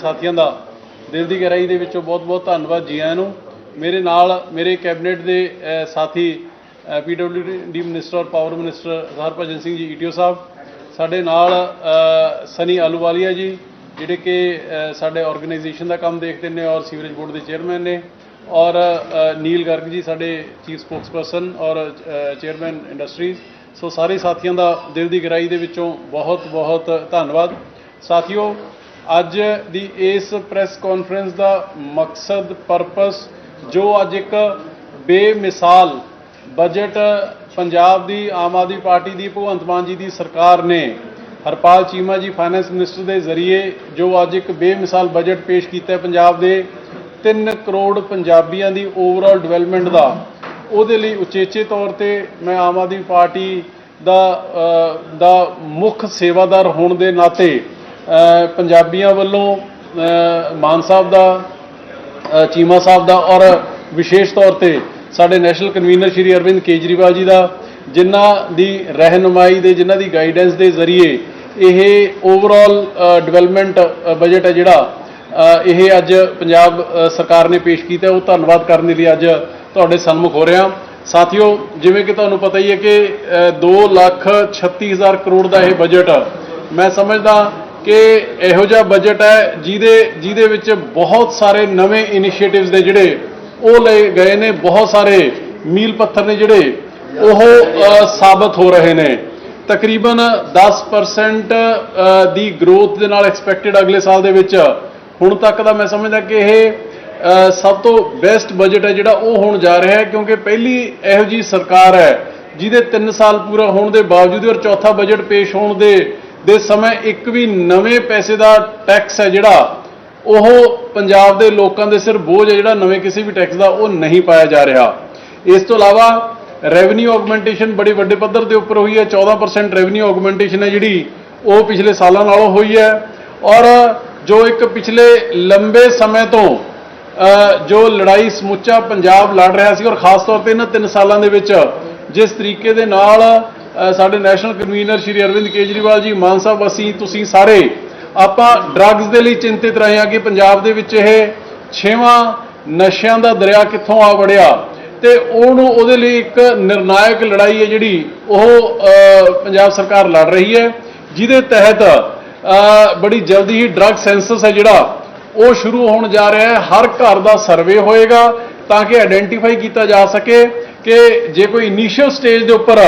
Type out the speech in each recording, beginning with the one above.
ਸਾਥੀਆਂ ਦਾ ਦਿਲ ਦੀ ਗਹਿਰਾਈ ਦੇ ਵਿੱਚੋਂ ਬਹੁਤ-ਬਹੁਤ ਧੰਨਵਾਦ ਜੀ ਆਇਆਂ ਨੂੰ। ਮੇਰੇ ਨਾਲ ਮੇਰੇ ਕੈਬਨਿਟ ਦੇ ਅ, ਸਾਥੀ ਪੀਡਬਲਯੂਡੀ ਮਿਨਿਸਟਰ ਔਰ power minister Harbhajan Singh ji ETO sahib ਸਾਡੇ ਨਾਲ ਸਨੀ ਆਲੂਵਾਲੀਆ ਜੀ ਜਿਹੜੇ ਕਿ ਸਾਡੇ ਆਰਗੇਨਾਈਜੇਸ਼ਨ ਦਾ ਕੰਮ ਦੇਖਦੇ ਨੇ ਔਰ ਸੀਵਰੇਜ ਬੋਰਡ ਦੇ ਚੇਅਰਮੈਨ ਨੇ ਔਰ ਨੀਲ ਗਰਗ ਜੀ ਸਾਡੇ ਚੀਫ ਸਪੋਕਸਪਰਸਨ ਔਰ ਚੇਅਰਮੈਨ ਇੰਡਸਟਰੀਜ਼ ਸੋ ਸਾਰੇ ਸਾਥੀਆਂ ਦਾ ਦਿਲ ਦੀ ਗਹਿਰਾਈ ਦੇ ਵਿੱਚੋਂ ਬਹੁਤ ਬਹੁਤ ਧੰਨਵਾਦ। ਸਾਥੀਓ ਅੱਜ ਦੀ ਇਸ ਪ੍ਰੈਸ ਕਾਨਫਰੰਸ ਦਾ ਮਕਸਦ ਪਰਪਸ ਜੋ ਅੱਜ ਇੱਕ ਬੇਮਿਸਾਲ ਬਜਟ ਪੰਜਾਬ ਦੀ, ਆਮ ਆਦਮੀ ਪਾਰਟੀ ਦੀ, ਭਗਵੰਤ ਮਾਨ ਜੀ ਦੀ ਸਰਕਾਰ ਨੇ, ਹਰਪਾਲ ਚੀਮਾ ਜੀ ਫਾਈਨੈਂਸ ਮਿਨਿਸਟਰ ਦੇ ਜ਼ਰੀਏ ਜੋ ਅੱਜ ਇੱਕ ਬੇਮਿਸਾਲ ਬਜਟ ਪੇਸ਼ ਕੀਤਾ ਹੈ ਪੰਜਾਬ ਦੇ 3 ਕਰੋੜ ਪੰਜਾਬੀਆਂ ਦੀ ਓਵਰਆਲ ਡਿਵੈਲਪਮੈਂਟ ਦਾ, ਉਹਦੇ ਲਈ ਉਚੇਚੇ ਤੌਰ ਤੇ ਮੈਂ ਆਮ ਆਦਮੀ ਪਾਰਟੀ ਦਾ ਦਾ ਮੁੱਖ ਸੇਵਾਦਾਰ ਹੋਣ ਦੇ ਨਾਤੇ ਪੰਜਾਬੀਆਂ ਵੱਲੋਂ ਮਾਨ ਸਾਹਿਬ ਦਾ ਚੀਮਾ ਸਾਹਿਬ ਦਾ ਔਰ ਵਿਸ਼ੇਸ਼ ਤੌਰ ਤੇ ਸਾਡੇ ਨੈਸ਼ਨਲ ਕਨਵੀਨਰ ਸ਼੍ਰੀ ਅਰਵਿੰਦ ਕੇਜਰੀਵਾਲ ਜੀ ਦਾ ਜਿਨ੍ਹਾਂ ਦੀ ਰਹਿਨੁਮਾਈ ਦੇ ਜਿਨ੍ਹਾਂ ਦੀ ਗਾਈਡੈਂਸ ਦੇ ਜ਼ਰੀਏ ਇਹ ਓਵਰਆਲ ਡਿਵੈਲਪਮੈਂਟ ਬਜਟ ਹੈ ਜਿਹੜਾ ਇਹ ਅੱਜ ਪੰਜਾਬ ਸਰਕਾਰ ਨੇ ਪੇਸ਼ ਕੀਤਾ ਉਹ ਧੰਨਵਾਦ ਕਰਨ ਦੇ ਲਈ ਅੱਜ ਤੁਹਾਡੇ ਸਨਮੁਖ ਹੋ ਰਿਹਾ। ਸਾਥੀਓ ਜਿਵੇਂ ਕਿ ਤੁਹਾਨੂੰ ਪਤਾ ਹੀ ਹੈ ਕਿ ਅ, ਦੋ ਲੱਖ ਛੱਤੀ ਹਜ਼ਾਰ ਕਰੋੜ ਦਾ ਇਹ ਬਜਟ ਮੈਂ ਸਮਝਦਾ ਕਿ ਇਹੋ ਜਿਹਾ ਬਜਟ ਹੈ ਜਿਹਦੇ ਜਿਹਦੇ ਵਿੱਚ ਬਹੁਤ ਸਾਰੇ ਨਵੇਂ ਇਨੀਸ਼ੀਏਟਿਵਸ ਨੇ ਜਿਹੜੇ, ਉਹ ਲਏ ਗਏ ਨੇ, ਬਹੁਤ ਸਾਰੇ ਮੀਲ ਪੱਥਰ ਨੇ ਜਿਹੜੇ, ਉਹ ਸਾਬਤ ਹੋ ਰਹੇ ਨੇ। ਤਕਰੀਬਨ 10% ਦੀ ਗਰੋਥ ਦੇ ਨਾਲ ਐਕਸਪੈਕਟਡ ਅਗਲੇ ਸਾਲ ਦੇ ਵਿੱਚ। ਹੁਣ ਤੱਕ ਦਾ ਮੈਂ ਸਮਝਦਾ ਕਿ ਇਹ ਸਭ ਤੋਂ ਬੈਸਟ ਬਜਟ ਹੈ ਜਿਹੜਾ ਉਹ ਹੋਣ ਜਾ ਰਿਹਾ ਹੈ, ਕਿਉਂਕਿ ਪਹਿਲੀ ਇਹੋ ਜੀ ਸਰਕਾਰ ਹੈ, ਜਿਹਦੇ 3 ਸਾਲ ਪੂਰਾ ਹੋਣ ਦੇ ਬਾਵਜੂਦ ਔਰ ਚੌਥਾ ਬਜਟ ਪੇਸ਼ ਹੋਣ ਦੇ ਦੇ ਸਮੇਂ ਇੱਕ ਵੀ ਨਵੇਂ ਪੈਸੇ ਦਾ ਟੈਕਸ ਹੈ ਜਿਹੜਾ, ਉਹ ਪੰਜਾਬ ਦੇ ਲੋਕਾਂ ਦੇ ਸਿਰ ਬੋਝ ਹੈ ਜਿਹੜਾ ਨਵੇਂ ਕਿਸੇ ਵੀ ਟੈਕਸ ਦਾ, ਉਹ ਨਹੀਂ ਪਾਇਆ ਜਾ ਰਿਹਾ। ਇਸ ਤੋਂ ਇਲਾਵਾ ਰੈਵਨਿਊ ਆਗਮੈਂਟੇਸ਼ਨ ਬੜੀ ਵੱਡੇ ਪੱਧਰ ਦੇ ਉੱਪਰ ਹੋਈ ਹੈ 14% ਰੈਵਨਿਊ ਆਗਮੈਂਟੇਸ਼ਨ ਹੈ ਜਿਹੜੀ, ਉਹ ਪਿਛਲੇ ਸਾਲਾਂ ਨਾਲੋਂ ਹੋਈ ਹੈ। ਔਰ ਜੋ ਇੱਕ ਪਿਛਲੇ ਲੰਬੇ ਸਮੇਂ ਤੋਂ ਜੋ ਲੜਾਈ ਸਮੁੱਚਾ ਪੰਜਾਬ ਲੜ ਰਿਹਾ ਸੀ, ਔਰ ਖਾਸ ਤੌਰ ਤੇ ਇਹਨਾਂ ਤਿੰਨ ਸਾਲਾਂ ਦੇ ਵਿੱਚ, ਜਿਸ ਤਰੀਕੇ ਦੇ ਨਾਲ ਸਾਡੇ ਨੈਸ਼ਨਲ ਕਨਵੀਨਰ ਸ਼੍ਰੀ ਅਰਵਿੰਦ ਕੇਜਰੀਵਾਲ ਜੀ, ਮਾਨ ਸਾਹਿਬ, ਅਸੀਂ, ਤੁਸੀਂ ਸਾਰੇ ਆਪਾਂ ਡਰੱਗਸ ਦੇ ਲਈ ਚਿੰਤਿਤ ਰਹੇ ਹਾਂ ਕਿ ਪੰਜਾਬ ਦੇ ਵਿੱਚ ਇਹ ਛੇਵਾਂ ਨਸ਼ਿਆਂ ਦਾ ਦਰਿਆ ਕਿੱਥੋਂ ਆ ਵੜਿਆ ਤੇ ਉਹਨੂੰ ਉਹਦੇ ਲਈ ਇੱਕ ਨਿਰਣਾਇਕ ਲੜਾਈ ਹੈ ਜਿਹੜੀ ਉਹ ਪੰਜਾਬ ਸਰਕਾਰ ਲੜ ਰਹੀ ਹੈ, ਜਿਹਦੇ ਤਹਿਤ ਬੜੀ ਜਲਦੀ ਹੀ ਡਰੱਗ ਸੈਂਸਸ ਹੈ ਜਿਹੜਾ, ਉਹ ਸ਼ੁਰੂ ਹੋਣ ਜਾ ਰਿਹਾ ਹੈ, ਹਰ ਘਰ ਦਾ ਸਰਵੇ ਹੋਏਗਾ ਤਾਂ ਕਿ ਆਇਡੈਂਟੀਫਾਈ ਕੀਤਾ ਜਾ ਸਕੇ ਕਿ ਜੇ ਕੋਈ ਇਨੀਸ਼ੀਅਲ ਸਟੇਜ ਦੇ ਉੱਪਰ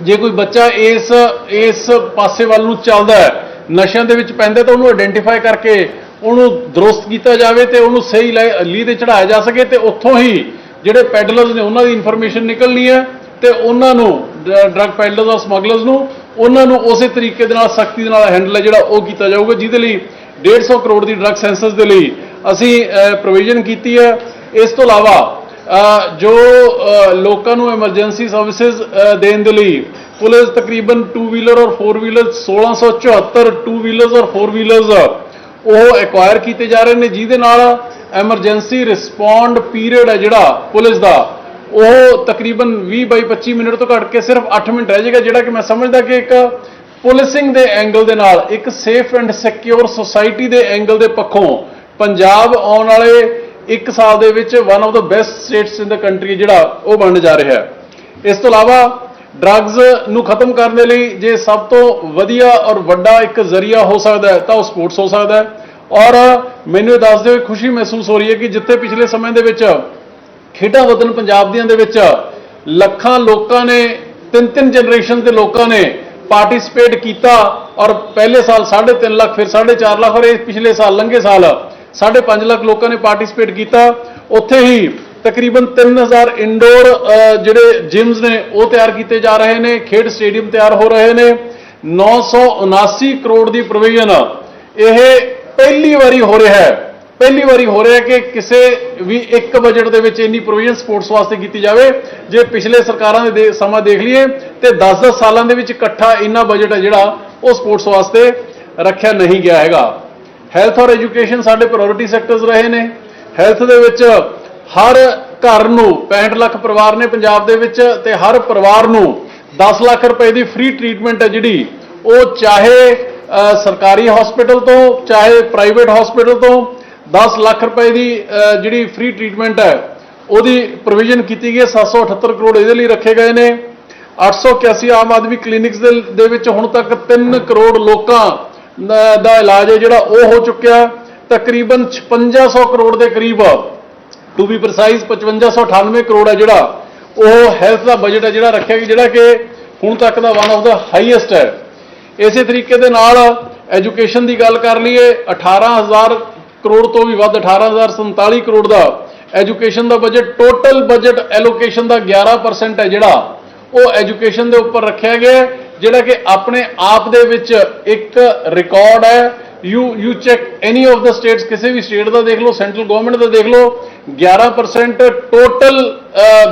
ਜੇ ਕੋਈ ਬੱਚਾ ਇਸ ਇਸ ਪਾਸੇ ਵੱਲ ਨੂੰ ਚੱਲਦਾ ਹੈ, ਨਸ਼ਿਆਂ ਦੇ ਵਿੱਚ ਪੈਂਦਾ ਤਾਂ ਉਹਨੂੰ ਆਇਡੈਂਟੀਫਾਈ ਕਰਕੇ ਉਹਨੂੰ ਦਰੁਸਤ ਕੀਤਾ ਜਾਵੇ ਤੇ ਉਹਨੂੰ ਸਹੀ ਲੈ- ਲੀਹ ਤੇ ਚੜਾਇਆ ਜਾ ਸਕੇ ਤੇ ਉੱਥੋਂ ਹੀ ਜਿਹੜੇ ਪੈਡਲਰਸ ਨੇ ਉਹਨਾਂ ਦੀ ਇਨਫੋਰਮੇਸ਼ਨ ਨਿਕਲਣੀ ਹੈ ਤੇ ਉਹਨਾਂ ਨੂੰ ਡਰੱਗ ਪੈਡਲਰਸ ਔਰ ਸਮਗਲਰਸ ਨੂੰ, ਉਹਨਾਂ ਨੂੰ ਉਸੇ ਤਰੀਕੇ ਦੇ ਨਾਲ, ਸਖਤੀ ਦੇ ਨਾਲ ਹੈਂਡਲ ਹੈ ਜਿਹੜਾ ਉਹ ਕੀਤਾ ਜਾਊਗਾ, ਜਿਹਦੇ ਲਈ 150 ਕਰੋੜ ਦੀ ਡਰੱਗ ਸੈਂਸਸ ਦੇ ਲਈ ਅਸੀਂ ਪ੍ਰੋਵੀਜ਼ਨ ਕੀਤੀ ਹੈ। ਇਸ ਤੋਂ ਇਲਾਵਾ ਜੋ ਲੋਕਾਂ ਨੂੰ ਐਮਰਜੈਂਸੀ ਸਰਵਿਸਿਜ਼ ਦੇਣ ਦੇ ਲਈ ਪੁਲਿਸ ਤਕਰੀਬਨ 2 ਵੀਲਰ ਔਰ 4 ਵੀਲਰ 1674 2 ਵੀਲਰਸ ਔਰ 4 ਵੀਲਰਸ ਉਹ ਐਕਵਾਇਰ ਕੀਤੇ ਜਾ ਰਹੇ ਨੇ, ਜਿਹਦੇ ਨਾਲ ਐਮਰਜੈਂਸੀ ਰਿਸਪੌਂਡ ਪੀਰੀਅਡ ਹੈ ਜਿਹੜਾ ਪੁਲਿਸ ਦਾ, ਉਹ ਤਕਰੀਬਨ 20 ਬਾਈ 25 ਮਿੰਟ ਤੋਂ ਘੱਟ ਕੇ ਸਿਰਫ 8 ਮਿੰਟ ਰਹਿ ਜਾਏਗਾ, ਜਿਹੜਾ ਕਿ ਮੈਂ ਸਮਝਦਾ ਕਿ ਇੱਕ ਪੁਲਿਸਿੰਗ ਦੇ ਐਂਗਲ ਦੇ ਨਾਲ, ਇੱਕ ਸੇਫ ਐਂਡ ਸਿਕਿਉਰ ਸੁਸਾਇਟੀ ਦੇ ਐਂਗਲ ਦੇ ਪੱਖੋਂ ਪੰਜਾਬ ਆਉਣ ਵਾਲੇ ਇੱਕ ਸਾਲ ਦੇ ਵਿੱਚ one of the best states in the country ਜਿਹੜਾ ਉਹ ਬਣਨ ਜਾ ਰਿਹਾ ਹੈ। ਇਸ ਤੋਂ ਇਲਾਵਾ ਡਰੱਗਸ ਨੂੰ ਖਤਮ ਕਰਨ ਦੇ ਲਈ ਜੇ ਸਭ ਤੋਂ ਵਧੀਆ ਔਰ ਵੱਡਾ ਇੱਕ ਜ਼ਰੀਆ ਹੋ ਸਕਦਾ ਹੈ ਤਾਂ ਉਹ ਸਪੋਰਟਸ ਹੋ ਸਕਦਾ ਹੈ। ਔਰ ਮੈਨੂੰ ਇਹ ਦੱਸਦੇ ਹੋਏ ਖੁਸ਼ੀ ਮਹਿਸੂਸ ਹੋ ਰਹੀ ਹੈ ਕਿ ਜਿੱਥੇ ਪਿਛਲੇ ਸਮੇਂ ਦੇ ਵਿੱਚ ਖੇਡਾਂ ਵਤਨ ਪੰਜਾਬ ਦੀਆਂ ਦੇ ਵਿੱਚ ਲੱਖਾਂ ਲੋਕਾਂ ਨੇ ਤਿੰਨ ਤਿੰਨ ਜਨਰੇਸ਼ਨ ਦੇ ਲੋਕਾਂ ਨੇ ਪਾਰਟਿਸਿਪੇਟ ਕੀਤਾ ਔਰ ਪਹਿਲੇ ਸਾਲ 3.5 ਲੱਖ, ਫਿਰ 4.5 ਲੱਖ ਔਰ ਇਹ ਪਿਛਲੇ ਸਾਲ, ਲੰਘੇ ਸਾਲ 5.5 ਲੱਖ ਲੋਕਾਂ ਨੇ ਪਾਰਟਿਸਿਪੇਟ ਕੀਤਾ। ਉੱਥੇ ਹੀ ਤਕਰੀਬਨ 3000 ਇਨਡੋਰ ਜਿਹੜੇ ਜਿਮਸ ਨੇ, ਉਹ ਤਿਆਰ ਕੀਤੇ ਜਾ ਰਹੇ ਨੇ। ਖੇਡ ਸਟੇਡੀਅਮ ਤਿਆਰ ਹੋ ਰਹੇ ਨੇ। 979 ਕਰੋੜ ਦੀ ਪ੍ਰੋਵੀਜ਼ਨ। ਇਹ ਪਹਿਲੀ ਵਾਰੀ ਹੋ ਰਿਹਾ ਹੈ। ਪਹਿਲੀ ਵਾਰੀ ਹੋ ਰਿਹਾ ਕਿ ਕਿਸੇ ਵੀ ਇੱਕ ਬਜਟ ਦੇ ਵਿੱਚ ਇੰਨੀ ਪ੍ਰੋਵੀਜ਼ਨ ਸਪੋਰਟਸ ਵਾਸਤੇ ਕੀਤੀ ਜਾਵੇ। ਜੇ ਪਿਛਲੇ ਸਰਕਾਰਾਂ ਦੇ ਦੇ- ਸਮਾਂ ਦੇਖ ਲਈਏ, ਤੇ 10-10 ਸਾਲਾਂ ਦੇ ਵਿੱਚ ਇਕੱਠਾ ਇੰਨਾ ਬਜਟ ਹੈ ਜਿਹੜਾ ਉਹ ਸਪੋਰਟਸ ਵਾਸਤੇ ਰੱਖਿਆ ਨਹੀਂ ਗਿਆ ਹੈਗਾ। ਹੈਲਥ ਔਰ ਐਜੂਕੇਸ਼ਨ ਸਾਡੇ ਪ੍ਰਾਇੋਰਟੀ ਸੈਕਟਰਸ ਰਹੇ ਨੇ। ਹੈਲਥ ਦੇ ਵਿੱਚ ਹਰ ਘਰ ਨੂੰ 65 ਲੱਖ ਪਰਿਵਾਰ ਨੇ ਪੰਜਾਬ ਦੇ ਵਿੱਚ ਤੇ ਹਰ ਪਰਿਵਾਰ ਨੂੰ 10 ਲੱਖ ਰੁਪਏ ਦੀ ਫ੍ਰੀ ਟ੍ਰੀਟਮੈਂਟ ਹੈ ਜਿਹੜੀ, ਉਹ ਚਾਹੇ ਸਰਕਾਰੀ ਹਸਪੀਟਲ ਤੋਂ, ਚਾਹੇ ਪ੍ਰਾਈਵੇਟ ਹਸਪੀਟਲ ਤੋਂ 10 ਲੱਖ ਰੁਪਏ ਦੀ ਜਿਹੜੀ ਫ੍ਰੀ ਟ੍ਰੀਟਮੈਂਟ ਹੈ, ਉਹਦੀ ਪ੍ਰੋਵੀਜ਼ਨ ਕੀਤੀ ਗਈ ਹੈ। 778 ਕਰੋੜ ਇਹਦੇ ਲਈ ਰੱਖੇ ਗਏ ਨੇ। 881 ਆਮ ਆਦਮੀ ਕਲੀਨਿਕਸ ਦੇ ਦੇ ਵਿੱਚ ਹੁਣ ਤੱਕ 3 ਕਰੋੜ ਲੋਕਾਂ ਦਾ- ਇਲਾਜ ਹੈ ਜਿਹੜਾ ਉਹ ਹੋ ਚੁੱਕਿਆ ਤਕਰੀਬਨ 5600 ਕਰੋੜ ਦੇ ਕਰੀਬ ਟੂ ਬੀ ਪ੍ਰੀਸਾਈਜ਼ 5598 ਕਰੋੜ ਹੈ ਜਿਹੜਾ, ਉਹ ਹੈਲਥ ਦਾ ਬਜਟ ਹੈ ਜਿਹੜਾ ਰੱਖਿਆ ਗਿਆ, ਜਿਹੜਾ ਕਿ ਹੁਣ ਤੱਕ ਦਾ ਵਨ ਆਫ ਦਾ ਹਾਈਐਸਟ ਹੈ। ਇਸੇ ਤਰੀਕੇ ਦੇ ਨਾਲ ਐਜੂਕੇਸ਼ਨ ਦੀ ਗੱਲ ਕਰ ਲਈਏ 18000 ਕਰੋੜ ਤੋਂ ਵੀ ਵੱਧ 18047 ਕਰੋੜ ਦਾ ਐਜੂਕੇਸ਼ਨ ਦਾ ਬਜਟ ਟੋਟਲ ਬਜਟ ਐਲੋਕੇਸ਼ਨ ਦਾ 11% ਹੈ ਜਿਹੜਾ, ਉਹ ਐਜੂਕੇਸ਼ਨ ਦੇ ਉੱਪਰ ਰੱਖਿਆ ਗਿਆ ਜਿਹੜਾ ਕਿ ਆਪਣੇ ਆਪ ਦੇ ਵਿੱਚ ਇੱਕ ਰਿਕਾਰਡ ਹੈ। You you check any of the states ਕਿਸੇ ਵੀ ਸਟੇਟ ਦਾ ਦੇਖ ਲਓ ਸੈਂਟਰਲ ਗਵਰਨਮੈਂਟ ਦਾ ਦੇਖ ਲਓ 11% ਟੋਟਲ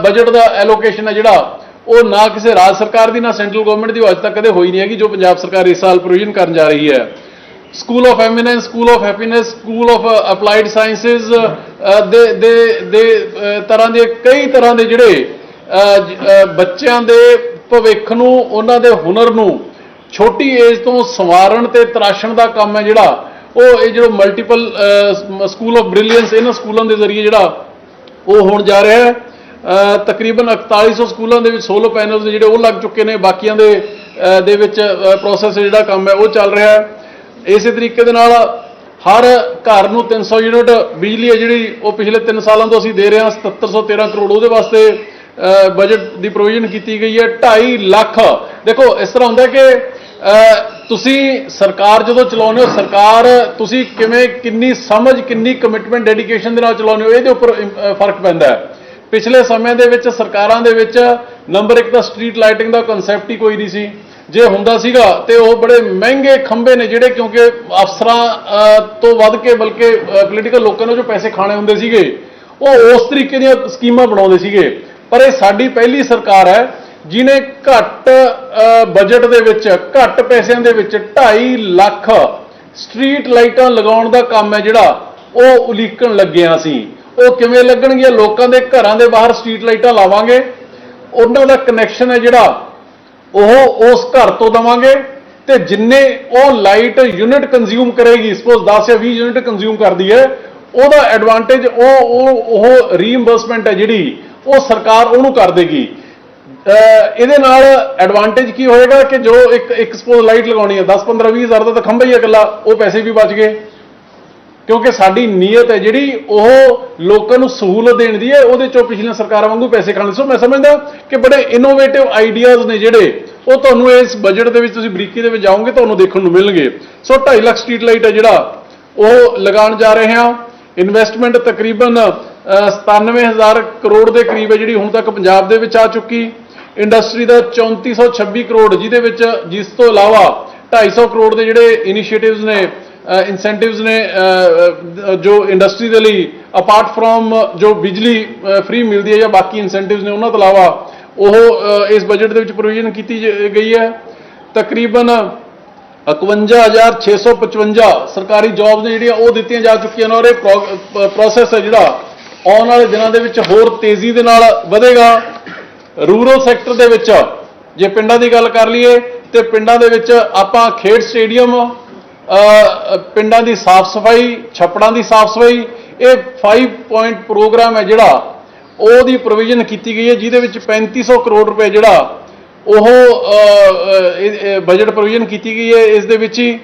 ਬਜਟ ਦਾ ਐਲੋਕੇਸ਼ਨ ਹੈ ਜਿਹੜਾ। ਉਹ ਨਾ ਕਿਸੇ ਰਾਜ ਸਰਕਾਰ ਦੀ, ਨਾ ਸੈਂਟਰਲ ਗਵਰਨਮੈਂਟ ਦੀ, ਉਹ ਅੱਜ ਤੱਕ ਕਦੇ ਹੋਈ ਨਹੀਂ ਹੈਗੀ, ਜੋ ਪੰਜਾਬ ਸਰਕਾਰ ਇਸ ਸਾਲ ਪ੍ਰੋਵੀਜ਼ਨ ਕਰਨ ਜਾ ਰਹੀ ਹੈ। School of eminence school of happiness school of applied sciences ਦੇ ਦੇ ਦੇ ਤਰ੍ਹਾਂ ਦੇ, ਕਈ ਤਰ੍ਹਾਂ ਦੇ ਜਿਹੜੇ ਬੱਚਿਆਂ ਦੇ ਭਵਿੱਖ ਨੂੰ, ਉਹਨਾਂ ਦੇ ਹੁਨਰ ਨੂੰ, ਛੋਟੀ ਏਜ ਤੋਂ ਸੰਵਾਰਨ ਤੇ ਤਰਾਸ਼ਣ ਦਾ ਕੰਮ ਹੈ ਜਿਹੜਾ, ਉਹ ਇਹ ਜਿਹੜਾ ਮਲਟੀਪਲ ਸਕੂਲ ਆਫ ਬ੍ਰਿਲੀਅੰਸ ਇਹਨਾਂ ਸਕੂਲਾਂ ਦੇ ਜ਼ਰੀਏ ਜਿਹੜਾ ਉਹ ਹੋਣ ਜਾ ਰਿਹਾ ਹੈ। ਅਹ, ਤਕਰੀਬਨ 4100 ਸਕੂਲਾਂ ਦੇ ਵਿੱਚ ਸੋਲੋ ਪੈਨਲਸ ਜਿਹੜੇ ਉਹ ਲੱਗ ਚੁੱਕੇ ਨੇ, ਬਾਕੀਆਂ ਦੇ ਦੇ ਵਿੱਚ ਪ੍ਰੋਸੈਸ ਜਿਹੜਾ ਕੰਮ ਹੈ, ਉਹ ਚੱਲ ਰਿਹਾ ਹੈ। ਇਸੇ ਤਰੀਕੇ ਦੇ ਨਾਲ ਹਰ ਘਰ ਨੂੰ 300 ਯੂਨਿਟ ਬਿਜਲੀ ਹੈ ਜਿਹੜੀ, ਉਹ ਪਿਛਲੇ 3 ਸਾਲਾਂ ਤੋਂ ਅਸੀਂ ਦੇ ਰਹੇ ਹਾਂ 7713 ਕਰੋੜ, ਉਹਦੇ ਵਾਸਤੇ ਬਜਟ ਦੀ ਪ੍ਰੋਵੀਜ਼ਨ ਕੀਤੀ ਗਈ ਹੈ 2.5 ਲੱਖ। ਦੇਖੋ, ਇਸ ਤਰ੍ਹਾਂ ਹੁੰਦਾ ਕਿ ਤੁਸੀਂ ਸਰਕਾਰ ਜਦੋਂ ਚਲਾਉਂਦੇ ਹੋ, ਸਰਕਾਰ ਤੁਸੀਂ ਕਿਵੇਂ ਕਿੰਨੀ ਸਮਝ, ਕਿੰਨੀ ਕਮਿਟਮੈਂਟ ਡੈਡੀਕੇਸ਼ਨ ਦੇ ਨਾਲ ਚਲਾਉਂਦੇ ਹੋ, ਇਹਦੇ ਉੱਪਰ ਫ਼ਰਕ ਪੈਂਦਾ ਹੈ। ਪਿਛਲੇ ਸਮੇਂ ਦੇ ਵਿੱਚ ਸਰਕਾਰਾਂ ਦੇ ਵਿੱਚ ਨੰਬਰ 1 ਤਾਂ ਸਟਰੀਟ ਲਾਈਟਿੰਗ ਦਾ ਕਨਸੈਪਟ ਹੀ ਕੋਈ ਨਹੀਂ ਸੀ। ਜੇ ਹੁੰਦਾ ਸੀਗਾ ਤੇ ਉਹ ਬੜੇ ਮਹਿੰਗੇ ਖੰਭੇ ਨੇ ਜਿਹੜੇ ਕਿਉਂਕਿ ਅਫਸਰਾਂ ਤੋਂ ਵੱਧ ਕੇ ਬਲਕਿ ਪੋਲੀਟੀਕਲ ਲੋਕਾਂ ਨੂੰ ਜੋ ਪੈਸੇ ਖਾਣੇ ਹੁੰਦੇ ਸੀਗੇ, ਉਹ ਉਸ ਤਰੀਕੇ ਦੀਆਂ ਸਕੀਮਾਂ ਬਣਾਉਂਦੇ ਸੀਗੇ। ਪਰ ਇਹ ਸਾਡੀ ਪਹਿਲੀ ਸਰਕਾਰ ਹੈ ਜਿਨੇ ਘੱਟ ਬਜਟ ਦੇ ਵਿੱਚ, ਘੱਟ ਪੈਸਿਆਂ ਦੇ ਵਿੱਚ 2.5 ਲੱਖ ਸਟਰੀਟ ਲਾਈਟਾਂ ਲਗਾਉਣ ਦਾ ਕੰਮ ਹੈ ਜਿਹੜਾ, ਉਹ ਉਲੀਕਣ ਲੱਗਿਆ ਸੀ। ਉਹ ਕਿਵੇਂ ਲੱਗਣਗੀਆਂ? ਲੋਕਾਂ ਦੇ ਘਰਾਂ ਦੇ ਬਾਹਰ ਸਟਰੀਟ ਲਾਈਟਾਂ ਲਾਵਾਂਗੇ। ਉਹਨਾਂ ਦਾ ਕਨੈਕਸ਼ਨ ਹੈ ਜਿਹੜਾ, ਉਹ ਉਸ ਘਰ ਤੋਂ ਦਵਾਂਗੇ। ਤੇ ਜਿੰਨੇ ਉਹ ਲਾਈਟ ਯੂਨਿਟ ਕੰਜ਼ਿਊਮ ਕਰੇਗੀ ਸਪੋਜ਼ 10 ਜਾਂ 20 ਯੂਨਿਟ ਕੰਜ਼ਿਊਮ ਕਰਦੀ ਹੈ, ਉਹਦਾ ਐਡਵਾਂਟੇਜ ਉਹ ਉਹ ਉਹ ਰੀਇੰਬਰਸਮੈਂਟ ਹੈ ਜਿਹੜੀ ਉਹ ਸਰਕਾਰ ਉਹਨੂੰ ਕਰ ਦੇਗੀ। ਇਹਦੇ ਨਾਲ ਐਡਵਾਂਟੇਜ ਕੀ ਹੋਏਗਾ ਕਿ ਜੋ ਇੱਕ ਇੱਕ ਸਪੋਜ਼ ਲਾਈਟ ਲਗਾਉਣੀ ਹੈ 10 15 20 ਹਜ਼ਾਰ ਦਾ ਤਾਂ ਖੰਭਾ ਹੀ ਹੈ ਇਕੱਲਾ, ਉਹ ਪੈਸੇ ਵੀ ਬਚ ਗਏ। ਕਿਉਂਕਿ ਸਾਡੀ ਨੀਅਤ ਹੈ ਜਿਹੜੀ, ਉਹ ਲੋਕਾਂ ਨੂੰ ਸਹੂਲਤ ਦੇਣ ਦੀ ਹੈ, ਉਹਦੇ ਚੋਂ ਪਿਛਲੀਆਂ ਸਰਕਾਰਾਂ ਵਾਂਗੂ ਪੈਸੇ ਖਾਣੇ। ਸੋ ਮੈਂ ਸਮਝਦਾ ਕਿ ਬੜੇ ਇਨੋਵੇਟਿਵ ਆਈਡੀਆਜ਼ ਨੇ ਜਿਹੜੇ, ਉਹ ਤੁਹਾਨੂੰ ਇਸ ਬਜਟ ਦੇ ਵਿੱਚ ਤੁਸੀਂ ਬਰੀਕੀ ਦੇ ਵਿੱਚ ਜਾਓਗੇ, ਤੁਹਾਨੂੰ ਦੇਖਣ ਨੂੰ ਮਿਲਣਗੇ। ਸੋ 2.5 ਲੱਖ ਸਟਰੀਟ ਲਾਈਟ ਹੈ ਜਿਹੜਾ, ਉਹ ਲਗਾਉਣ ਜਾ ਰਹੇ ਹਾਂ। ਇਨਵੈਸਟਮੈਂਟ ਤਕਰੀਬਨ 97000 ਕਰੋੜ ਦੇ ਕਰੀਬ ਹੈ ਜਿਹੜੀ ਹੁਣ ਤੱਕ ਪੰਜਾਬ ਦੇ ਵਿੱਚ ਆ ਚੁੱਕੀ। ਇੰਡਸਟਰੀ ਦਾ 3426 ਕਰੋੜ, ਜਿਹਦੇ ਵਿੱਚ ਜਿਸ ਤੋਂ ਇਲਾਵਾ 250 ਕਰੋੜ ਦੇ ਜਿਹੜੇ ਇਨੀਸ਼ੀਏਟਿਵਸ ਨੇ ਇਨਸੈਂਟਿਵਸ ਨੇ ਜੋ ਇੰਡਸਟਰੀ ਦੇ ਲਈ ਅਪਾਰਟ ਫਰੋਮ ਜੋ ਬਿਜਲੀ ਫ੍ਰੀ ਮਿਲਦੀ ਹੈ ਜਾਂ ਬਾਕੀ ਇਨਸੈਂਟਿਵਸ ਨੇ ਉਹਨਾਂ ਤੋਂ ਇਲਾਵਾ ਉਹ ਇਸ ਬਜਟ ਦੇ ਵਿੱਚ ਪ੍ਰੋਵੀਜ਼ਨ ਕੀਤੀ ਗਈ ਹੈ। ਤਕਰੀਬਨ 51655 ਸਰਕਾਰੀ ਜੌਬਸ ਨੇ ਜਿਹੜੀਆਂ ਉਹ ਦਿੱਤੀਆਂ ਜਾ ਚੁੱਕੀਆਂ ਨੇ ਔਰ ਇਹ ਪ੍ਰੋਸੈਸ ਹੈ ਜਿਹੜਾ ਆਉਣ ਵਾਲੇ ਦਿਨਾਂ ਦੇ ਵਿੱਚ ਹੋਰ ਤੇਜ਼ੀ ਦੇ ਨਾਲ ਵਧੇਗਾ। ਰੂਰਲ ਸੈਕਟਰ ਦੇ ਵਿੱਚ ਜੇ ਪਿੰਡਾਂ ਦੀ ਗੱਲ ਕਰ ਲਈਏ, ਤੇ ਪਿੰਡਾਂ ਦੇ ਵਿੱਚ ਆਪਾਂ ਖੇਡ ਸਟੇਡੀਅਮ ਪਿੰਡਾਂ ਦੀ ਸਾਫ਼ ਸਫ਼ਾਈ, ਛੱਪੜਾਂ ਦੀ ਸਾਫ਼ ਸਫ਼ਾਈ, ਇਹ 5 ਪੁਆਇੰਟ ਪ੍ਰੋਗਰਾਮ ਹੈ ਜਿਹੜਾ, ਉਹਦੀ ਪ੍ਰੋਵੀਜ਼ਨ ਕੀਤੀ ਗਈ ਹੈ, ਜਿਹਦੇ ਵਿੱਚ 3500 ਕਰੋੜ ਰੁਪਏ ਜਿਹੜਾ, ਉਹ ਬਜਟ ਪ੍ਰੋਵੀਜ਼ਨ ਕੀਤੀ ਗਈ ਹੈ। ਇਸ ਦੇ ਵਿੱਚ ਹੀ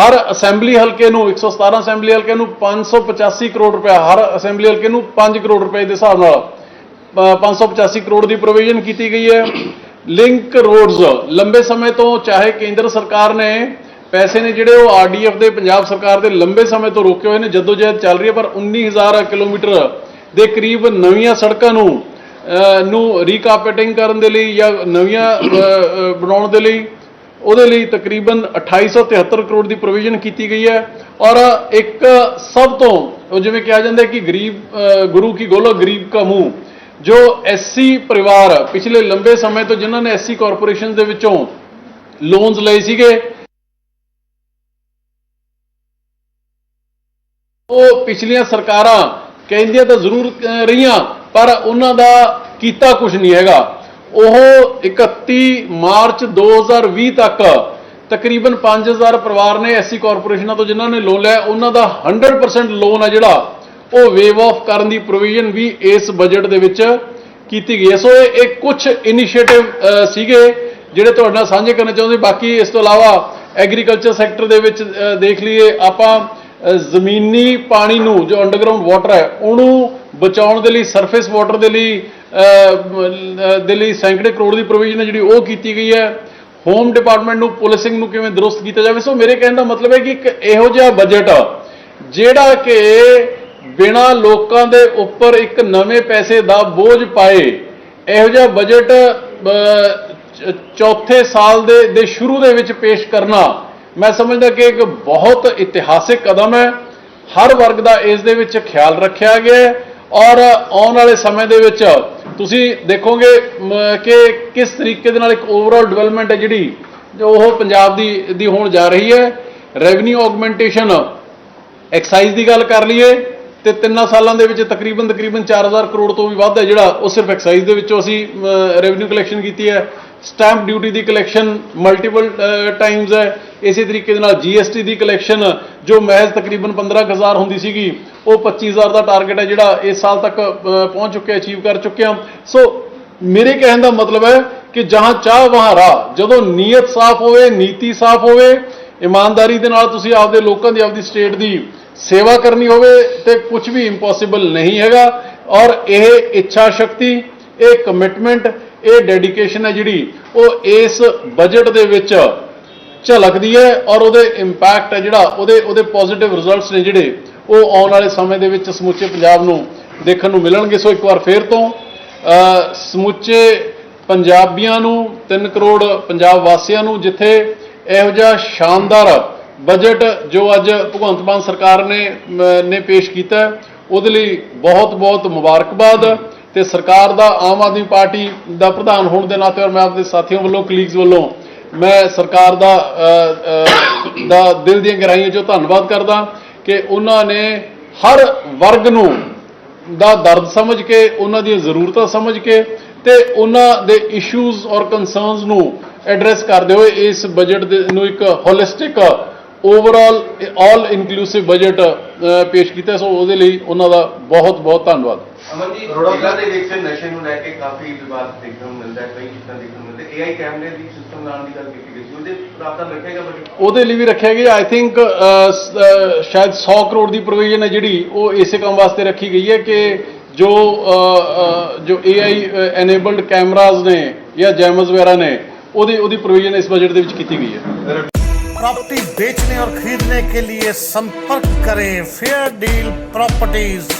ਹਰ ਅਸੈਂਬਲੀ ਹਲਕੇ ਨੂੰ 117 ਅਸੈਂਬਲੀ ਹਲਕੇ ਨੂੰ 585 ਕਰੋੜ ਰੁਪਏ ਹਰ ਅਸੈਂਬਲੀ ਹਲਕੇ ਨੂੰ 5 ਕਰੋੜ ਰੁਪਏ ਦੇ ਹਿਸਾਬ ਨਾਲ ਅ, 585 ਕਰੋੜ ਦੀ ਪ੍ਰੋਵੀਜ਼ਨ ਕੀਤੀ ਗਈ ਹੈ। ਲਿੰਕ ਰੋਡਸ ਲੰਬੇ ਸਮੇਂ ਤੋਂ ਚਾਹੇ ਕੇਂਦਰ ਸਰਕਾਰ ਨੇ ਪੈਸੇ ਨੇ ਜਿਹੜੇ ਉਹ ਆਰਡੀਐਫ ਦੇ ਪੰਜਾਬ ਸਰਕਾਰ ਦੇ ਲੰਬੇ ਸਮੇਂ ਤੋਂ ਰੋਕੇ ਹੋਏ ਨੇ ਜਦੋਜਹਿਦ ਚੱਲ ਰਹੀ ਹੈ ਪਰ 19000 ਕਿਲੋਮੀਟਰ ਦੇ ਕਰੀਬ ਨਵੀਆਂ ਸੜਕਾਂ ਨੂੰ ਨੂੰ ਰੀਕਾਰਪੇਟਿੰਗ ਕਰਨ ਦੇ ਲਈ ਜਾਂ ਨਵੀਆਂ ਬਣਾਉਣ ਦੇ ਲਈ ਉਹਦੇ ਲਈ ਤਕਰੀਬਨ 2873 ਕਰੋੜ ਦੀ ਪ੍ਰੋਵੀਜ਼ਨ ਕੀਤੀ ਗਈ ਹੈ। ਔਰ ਇੱਕ ਸਭ ਤੋਂ, ਉਹ ਜਿਵੇਂ ਕਿਹਾ ਜਾਂਦਾ ਕਿ ਗਰੀਬ ਗੁਰੂ ਕੀ ਗੋਲਕ, ਗਰੀਬ ਕਾ ਮੂੰਹ, ਜੋ ਐਸਸੀ ਪਰਿਵਾਰ ਪਿਛਲੇ ਲੰਬੇ ਸਮੇਂ ਤੋਂ ਜਿਨ੍ਹਾਂ ਨੇ ਐਸਸੀ ਕਾਰਪੋਰੇਸ਼ਨ ਦੇ ਵਿੱਚੋਂ ਲੋਨਸ ਲਏ ਸੀਗੇ, ਉਹ ਪਿਛਲੀਆਂ ਸਰਕਾਰਾਂ ਕਹਿੰਦੀਆਂ ਤਾਂ ਜ਼ਰੂਰ ਰਹੀਆਂ, ਪਰ ਉਹਨਾਂ ਦਾ ਕੀਤਾ ਕੁਝ ਨਹੀਂ ਹੈਗਾ। ਉਹ 31 ਮਾਰਚ 2020 ਤੱਕ ਤਕਰੀਬਨ 5000 ਪਰਿਵਾਰ ਨੇ ਐਸਸੀ ਕਾਰਪੋਰੇਸ਼ਨਾਂ ਤੋਂ ਜਿਨ੍ਹਾਂ ਨੇ ਲੋਨ ਲਿਆ, ਉਹਨਾਂ ਦਾ 100% ਲੋਨ ਆ ਜਿਹੜਾ, ਉਹ ਵੇਵ ਆਫ ਕਰਨ ਦੀ ਪ੍ਰੋਵੀਜ਼ਨ ਵੀ ਇਸ ਬਜਟ ਦੇ ਵਿੱਚ ਕੀਤੀ ਗਈ ਹੈ। ਸੋ ਇਹ ਇਹ ਕੁਝ ਇਨੀਸ਼ੀਏਟਿਵ ਸੀਗੇ ਜਿਹੜੇ ਤੁਹਾਡੇ ਨਾਲ ਸਾਂਝੇ ਕਰਨਾ ਚਾਹੁੰਦੇ। ਬਾਕੀ ਇਸ ਤੋਂ ਇਲਾਵਾ ਐਗਰੀਕਲਚਰ ਸੈਕਟਰ ਦੇ ਵਿੱਚ ਦੇਖ ਲਈਏ ਆਪਾਂ ਜ਼ਮੀਨੀ ਪਾਣੀ ਨੂੰ ਜੋ ਅੰਡਰਗਰਾਉਂਡ ਵਾਟਰ ਹੈ, ਉਹਨੂੰ ਬਚਾਉਣ ਦੇ ਲਈ ਸਰਫੇਸ ਵਾਟਰ ਦੇ ਲਈ ਦੇ ਲਈ ਸੈਂਕੜੇ ਕਰੋੜ ਦੀ ਪ੍ਰੋਵੀਜ਼ਨ ਹੈ ਜਿਹੜੀ ਉਹ ਕੀਤੀ ਗਈ ਹੈ। ਹੋਮ ਡਿਪਾਰਟਮੈਂਟ ਨੂੰ ਪੁਲਿਸਿੰਗ ਨੂੰ ਕਿਵੇਂ ਦਰੁਸਤ ਕੀਤਾ ਜਾਵੇ? ਸੋ ਮੇਰੇ ਕਹਿਣ ਦਾ ਮਤਲਬ ਹੈ ਕਿ ਇੱਕ ਇਹੋ ਜਿਹਾ ਬਜਟ ਜਿਹੜਾ ਕਿ ਬਿਨਾ ਲੋਕਾਂ ਦੇ ਉੱਪਰ ਇੱਕ ਨਵੇਂ ਪੈਸੇ ਦਾ ਬੋਝ ਪਾਏ, ਇਹੋ ਜਿਹਾ ਬਜਟ ਚੌਥੇ ਸਾਲ ਦੇ ਦੇ ਸ਼ੁਰੂ ਦੇ ਵਿੱਚ ਪੇਸ਼ ਕਰਨਾ, ਮੈਂ ਸਮਝਦਾ ਕਿ ਇੱਕ ਬਹੁਤ ਇਤਿਹਾਸਿਕ ਕਦਮ ਹੈ। ਹਰ ਵਰਗ ਦਾ ਇਸ ਦੇ ਵਿੱਚ ਖਿਆਲ ਰੱਖਿਆ ਗਿਆ ਔਰ ਆਉਣ ਵਾਲੇ ਸਮੇਂ ਦੇ ਵਿੱਚ ਤੁਸੀਂ ਦੇਖੋਗੇ ਕਿ ਕਿਸ ਤਰੀਕੇ ਦੇ ਨਾਲ ਇੱਕ ਓਵਰਆਲ ਡਿਵੈਲਪਮੈਂਟ ਹੈ ਜਿਹੜੀ ਉਹ ਪੰਜਾਬ ਦੀ ਦੀ ਹੋਣ ਜਾ ਰਹੀ ਹੈ। ਰੈਵਨਿਊ ਆਗਮੈਂਟੇਸ਼ਨ ਐਕਸਾਈਜ਼ ਦੀ ਗੱਲ ਕਰ ਲਈਏ, ਤੇ ਤਿੰਨਾਂ ਸਾਲਾਂ ਦੇ ਵਿੱਚ ਤਕਰੀਬਨ ਤਕਰੀਬਨ 4000 ਕਰੋੜ ਤੋਂ ਵੀ ਵੱਧ ਹੈ ਜਿਹੜਾ, ਉਹ ਸਿਰਫ ਐਕਸਾਈਜ਼ ਦੇ ਵਿੱਚੋਂ ਅਸੀਂ ਰੈਵਨਿਊ ਕਲੈਕਸ਼ਨ ਕੀਤੀ ਹੈ। ਸਟੈਂਪ ਡਿਊਟੀ ਦੀ ਕਲੈਕਸ਼ਨ ਮਲਟੀਪਲ ਟਾਈਮਸ ਹੈ। ਇਸੇ ਤਰੀਕੇ ਦੇ ਨਾਲ ਜੀਐਸਟੀ ਦੀ ਕਲੈਕਸ਼ਨ ਜੋ ਮਹਿਜ਼ ਤਕਰੀਬਨ 15000 ਹੁੰਦੀ ਸੀਗੀ, ਉਹ 25000 ਦਾ ਟਾਰਗੇਟ ਹੈ ਜਿਹੜਾ ਇਸ ਸਾਲ ਤੱਕ ਪਹੁੰਚ ਚੁੱਕਿਆ ਅਚੀਵ ਕਰ ਚੁੱਕੇ ਹਾਂ ਸੋ ਮੇਰੇ ਕਹਿਣ ਦਾ ਮਤਲਬ ਹੈ ਕਿ ਜਹਾਂ ਚਾਹ, ਵਹਾਂ ਰਾਹ, ਜਦੋਂ ਨੀਅਤ ਸਾਫ਼ ਹੋਵੇ, ਨੀਤੀ ਸਾਫ਼ ਹੋਵੇ, ਇਮਾਨਦਾਰੀ ਦੇ ਨਾਲ ਤੁਸੀਂ ਆਪਦੇ ਲੋਕਾਂ ਦੀ, ਆਪਦੀ ਸਟੇਟ ਦੀ ਸੇਵਾ ਕਰਨੀ ਹੋਵੇ, ਤੇ ਕੁਝ ਵੀ ਇੰਪੋਸੀਬਲ ਨਹੀਂ ਹੈਗਾ। ਔਰ ਇਹ ਇੱਛਾ ਸ਼ਕਤੀ, ਇਹ ਕਮਿਟਮੈਂਟ ਇਹ ਡੈਡੀਕੇਸ਼ਨ ਹੈ ਜਿਹੜੀ, ਉਹ ਇਸ ਬਜਟ ਦੇ ਵਿੱਚ ਝਲਕਦੀ ਹੈ ਔਰ ਉਹਦੇ ਇੰਪੈਕਟ ਹੈ ਜਿਹੜਾ, ਉਹਦੇ ਉਹਦੇ ਪੋਜ਼ਿਟਿਵ ਰਿਜ਼ਲਟਸ ਨੇ ਜਿਹੜੇ, ਉਹ ਆਉਣ ਵਾਲੇ ਸਮੇਂ ਦੇ ਵਿੱਚ ਸਮੁੱਚੇ ਪੰਜਾਬ ਨੂੰ ਦੇਖਣ ਨੂੰ ਮਿਲਣਗੇ। ਸੋ ਇੱਕ ਵਾਰ ਫੇਰ ਤੋਂ ਸਮੁੱਚੇ ਪੰਜਾਬੀਆਂ ਨੂੰ 3 ਕਰੋੜ ਪੰਜਾਬ ਵਾਸੀਆਂ ਨੂੰ, ਜਿੱਥੇ ਇਹੋ ਜਿਹਾ ਸ਼ਾਨਦਾਰ ਬਜਟ ਜੋ ਅੱਜ ਭਗਵੰਤ ਮਾਨ ਸਰਕਾਰ ਨੇ ਨੇ ਪੇਸ਼ ਕੀਤਾ, ਉਹਦੇ ਲਈ ਬਹੁਤ ਬਹੁਤ ਮੁਬਾਰਕਬਾਦ। ਤੇ ਸਰਕਾਰ ਦਾ ਆਮ ਆਦਮੀ ਪਾਰਟੀ ਦਾ ਪ੍ਰਧਾਨ ਹੋਣ ਦੇ ਨਾਤੇ ਔਰ ਮੈਂ ਆਪਣੇ ਸਾਥੀਆਂ ਵੱਲੋਂ ਕਲੀਗਸ ਵੱਲੋਂ ਮੈਂ ਸਰਕਾਰ ਦਾ ਦਾ ਦਿਲ ਦੀਆਂ ਗਹਿਰਾਈਆਂ ਚੋਂ ਧੰਨਵਾਦ ਕਰਦਾ ਕਿ ਉਹਨਾਂ ਨੇ ਹਰ ਵਰਗ ਨੂੰ ਦਾ ਦਰਦ ਸਮਝ ਕੇ, ਉਹਨਾਂ ਦੀਆਂ ਜ਼ਰੂਰਤਾਂ ਸਮਝ ਕੇ ਤੇ ਉਹਨਾਂ ਦੇ ਇਸ਼ੂਜ਼ ਔਰ ਕਨਸਰਨਸ ਨੂੰ ਐਡਰੈਸ ਕਰਦੇ ਹੋਏ ਇਸ ਬਜਟ ਦੇ, ਨੂੰ ਇੱਕ holistic overall all inclusive budget ਪੇਸ਼ ਕੀਤਾ। ਸੋ ਉਹਦੇ ਲਈ ਉਹਨਾਂ ਦਾ ਬਹੁਤ ਬਹੁਤ ਧੰਨਵਾਦ। ਅਮਨ ਜੀ ਜ਼ਿਲ੍ਹਾ ਦੇ ਵਿੱਚ ਨਸ਼ੇ ਨੂੰ ਲੈ ਕੇ ਕਾਫੀ ਵਿਵਾਦ ਦੇਖਣ ਨੂੰ ਮਿਲਦਾ ਹੈ ਕਈ ਚੀਜ਼ਾਂ ਦੇਖਣ ਨੂੰ ਮਿਲਦੇ ਏਆਈ ਕੈਮਰੇ ਦੀ ਸਿਸਟਮ ਲਾਉਣ ਦੀ ਗੱਲ ਕੀਤੀ ਗਈ ਸੀ ਉਹਦੇ ਪ੍ਰਾਪਤ ਰੱਖੇਗਾ ਬਜਟ ਉਹਦੇ ਲਈ ਵੀ ਰੱਖਿਆ ਗਿਆ ਆਈ ਥਿੰਕ ਸ਼ਾਇਦ 100 ਕਰੋੜ ਦੀ ਪ੍ਰੋਵੀਜ਼ਨ ਹੈ ਜਿਹੜੀ ਉਹ ਇਸੇ ਕੰਮ ਵਾਸਤੇ ਰੱਖੀ ਗਈ ਹੈ ਕਿ ਜੋ ਅ, ਅ, ਜੋ AI ਐਨੇਬਲਡ ਕੈਮਰਾਜ਼ ਨੇ ਜਾਂ ਜੈਮਸ ਵਗੈਰਾ ਨੇ ਉਹਦੀ ਉਹਦੀ ਪ੍ਰੋਵੀਜ਼ਨ ਇਸ ਬਜਟ ਦੇ ਵਿੱਚ ਕੀਤੀ ਗਈ ਹੈ प्रॉपर्टी बेचने और खरीदने के लिए संपर्क करें फेयर डील प्रॉपर्टीज